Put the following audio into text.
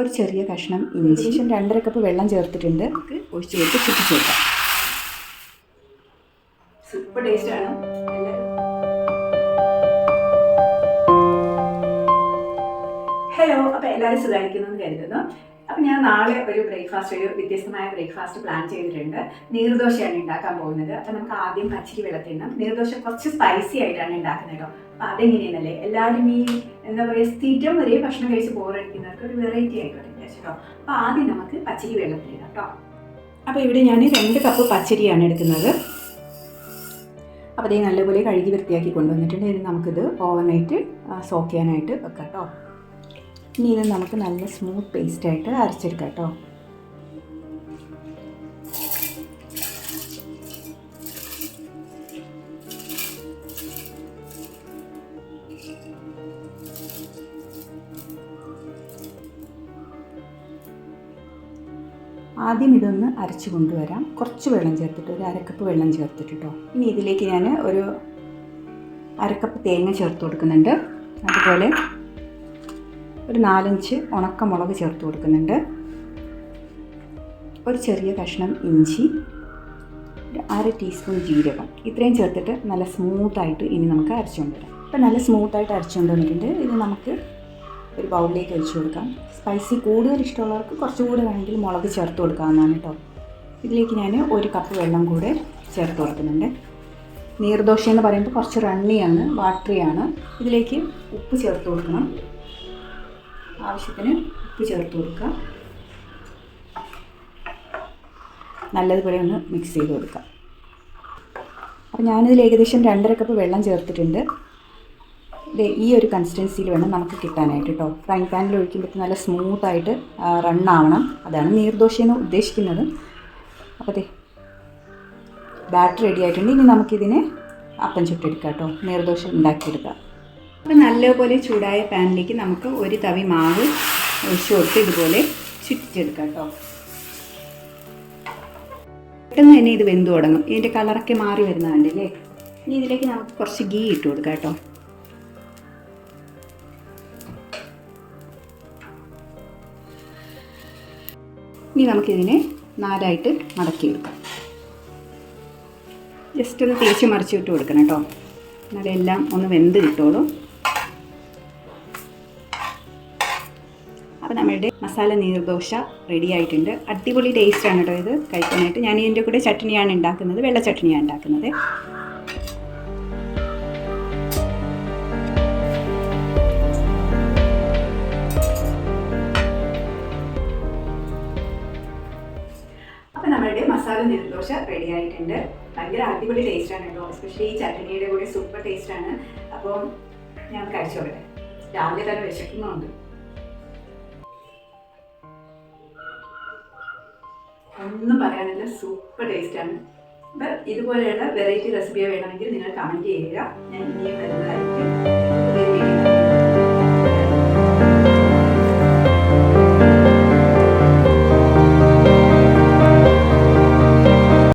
ഒരു ചെറിയ കഷ്ണം ഇഞ്ചി. ശേഷം രണ്ടര കപ്പ് വെള്ളം ചേർത്തിട്ടുണ്ട്. നമുക്ക് ഒഴിച്ച് കൊടുത്ത് ചുറ്റിച്ച് വെക്കാം സൂപ്പർ ടേസ്റ്റാണ് ഹലോ അപ്പോൾ എല്ലാവരും സുഖമായിരിക്കുന്നു എന്ന് കരുതുന്നു. അപ്പം ഞാൻ നാളെ ഒരു ബ്രേക്ക്ഫാസ്റ്റ് ഒരു വ്യത്യസ്തമായ ബ്രേക്ക്ഫാസ്റ്റ് പ്ലാൻ ചെയ്തിട്ടുണ്ട്. നീർദോശയാണ് ഉണ്ടാക്കാൻ പോകുന്നത്. അപ്പം നമുക്ക് ആദ്യം പച്ചരി വെള്ളത്തിടണം നീർദോശ കുറച്ച് സ്പൈസി ആയിട്ടാണ് ഉണ്ടാക്കുന്നത് കേട്ടോ. അപ്പം അതെങ്ങനെയാണല്ലേ എല്ലാവരും ഈ എന്താ പറയുക സ്ഥിരം ഒരേ ഭക്ഷണം കഴിച്ച് ബോറടിക്കുന്നവർക്ക് ഒരു വെറൈറ്റി ആയിക്കോട്ടെ കേട്ടോ. അപ്പോൾ ആദ്യം നമുക്ക് പച്ചരി വെള്ളത്തിലിടാം കേട്ടോ. അപ്പോൾ ഇവിടെ ഞാൻ രണ്ട് കപ്പ് പച്ചരിയാണ് എടുക്കുന്നത്. അപ്പോൾ അതേ നല്ലപോലെ കഴുകി വൃത്തിയാക്കി കൊണ്ടുവന്നിട്ടുണ്ട്. ഇനി നമുക്കിത് ഓവർനൈറ്റ് സോക്ക് ചെയ്യാനായിട്ട് വെക്കാം കേട്ടോ. ഇനി ഇത് നമുക്ക് നല്ല സ്മൂത്ത് പേസ്റ്റായിട്ട് അരച്ചെടുക്കാം കേട്ടോ. ആദ്യം ഇതൊന്ന് അരച്ച് കൊണ്ടുവരാം. കുറച്ച് വെള്ളം ചേർത്തിട്ട് ഒരു അരക്കപ്പ് വെള്ളം ചേർത്തിട്ട് കേട്ടോ ഇനി ഇതിലേക്ക് ഞാൻ ഒരു അരക്കപ്പ് തേങ്ങ ചേർത്ത് കൊടുക്കുന്നുണ്ട്. അതുപോലെ ഒരു നാലഞ്ച് ഉണക്കമുളക് ചേർത്ത് കൊടുക്കുന്നുണ്ട്. ഒരു ചെറിയ കഷ്ണം ഇഞ്ചി ഒരു അര ടീസ്പൂൺ ജീരകം. ഇത്രയും ചേർത്തിട്ട് നല്ല സ്മൂത്തായിട്ട് ഇനി നമുക്ക് അരച്ചുകൊണ്ട് വരാം ഇപ്പം നല്ല സ്മൂത്തായിട്ട് അരച്ചുകൊണ്ട് വന്നിട്ടുണ്ട് ഇത് നമുക്ക് ഒരു ബൗളിലേക്ക് ഒഴിച്ചു കൊടുക്കാം. സ്പൈസി കൂടുതൽ ഇഷ്ടമുള്ളവർക്ക് കുറച്ചുകൂടി വേണമെങ്കിൽ മുളക് ചേർത്ത് കൊടുക്കാവുന്നതാണ് കേട്ടോ. ഇതിലേക്ക് ഞാൻ ഒരു കപ്പ് വെള്ളം കൂടെ ചേർത്ത് കൊടുക്കുന്നുണ്ട്. നീർദോശ എന്ന് പറയുമ്പോൾ കുറച്ച് റണ്ണിയാണ് വാട്ടറിയാണ് ഇതിലേക്ക് ഉപ്പ് ചേർത്ത് കൊടുക്കണം. ആവശ്യത്തിന് ഉപ്പ് ചേർത്ത് കൊടുക്കുക നല്ലതുപോലെ ഒന്ന് മിക്സ് ചെയ്ത് കൊടുക്കുക അപ്പോൾ ഞാനിതിൽ ഏകദേശം രണ്ടര കപ്പ് വെള്ളം ചേർത്തിട്ടുണ്ട്. ഈ ഒരു കൺസിസ്റ്റൻസിയിൽ വേണം നമുക്ക് കിട്ടാനായിട്ട് കേട്ടോ ഫ്രൈ പാനിൽ ഒഴിക്കുമ്പോൾ നല്ല സ്മൂത്തായിട്ട് റണ്ണാവണം അതാണ് നീർദോശ എന്ന് ഉദ്ദേശിക്കുന്നത്. അപ്പോൾ ദേ ബാറ്റർ റെഡി ആയിട്ടുണ്ട്. ഇനി നമുക്കിതിനെ അപ്പം ചുട്ടെടുക്കാം കേട്ടോ നീർദോശ ഉണ്ടാക്കിയെടുക്കാം. അപ്പോൾ നല്ലപോലെ ചൂടായ പാനിലേക്ക് നമുക്ക് ഒരു തവി മാവ് ഒഴിച്ചുകൊടുത്ത് ഇതുപോലെ ചുറ്റിച്ചെടുക്കാം കേട്ടോ പെട്ടെന്ന് തന്നെ ഇത് വെന്ത് തുടങ്ങും. ഇതിന്റെ കളറൊക്കെ മാറി വരുന്നതുണ്ടല്ലേ ഇനി ഇതിലേക്ക് നമുക്ക് കുറച്ച് ഗീ ഇട്ട് കൊടുക്കാം കേട്ടോ ഇനി നമുക്കിതിനെ നാലായിട്ട് മടക്കി എടുക്കാം ജസ്റ്റ് ഒന്ന് തേച്ച് മറിച്ച് വിട്ട് കൊടുക്കണം കേട്ടോ. എന്നാലും എല്ലാം ഒന്ന് വെന്ത് കിട്ടുള്ളൂ. അപ്പോൾ നമ്മളുടെ മസാല നീർദോശ റെഡി ആയിട്ടുണ്ട്. അടിപൊളി ടേസ്റ്റാണ് കേട്ടോ ഇത് കഴിക്കാനായിട്ട്. ഞാൻ ഇതിന്റെ കൂടെ ചട്നിയാണ് ഉണ്ടാക്കുന്നത്. വെള്ള ചട്നിയാണ് ഉണ്ടാക്കുന്നത്. മസാല നീർദോശ റെഡി ആയിട്ടുണ്ട്. ഭയങ്കര അടിപൊളി ടേസ്റ്റ് ആണ് കേട്ടോ. എസ്പെഷ്യലി ഈ ചട്ടിനിയുടെ കൂടെ സൂപ്പർ ടേസ്റ്റ് ആണ്. അപ്പം ഞാൻ കഴിച്ചോട്ടെ രാവിലെ തന്നെ വിശക്കുന്നുണ്ട്. ഒന്നും പറയാനില്ല. സൂപ്പർ ടേസ്റ്റാണ് അപ്പം ഇതുപോലെയുള്ള വെറൈറ്റി റെസിപ്പിയോ വേണമെങ്കിൽ നിങ്ങൾ കമന്റ് ചെയ്യുക. ഞാൻ ഇനിയും വരുന്നതായിരിക്കും.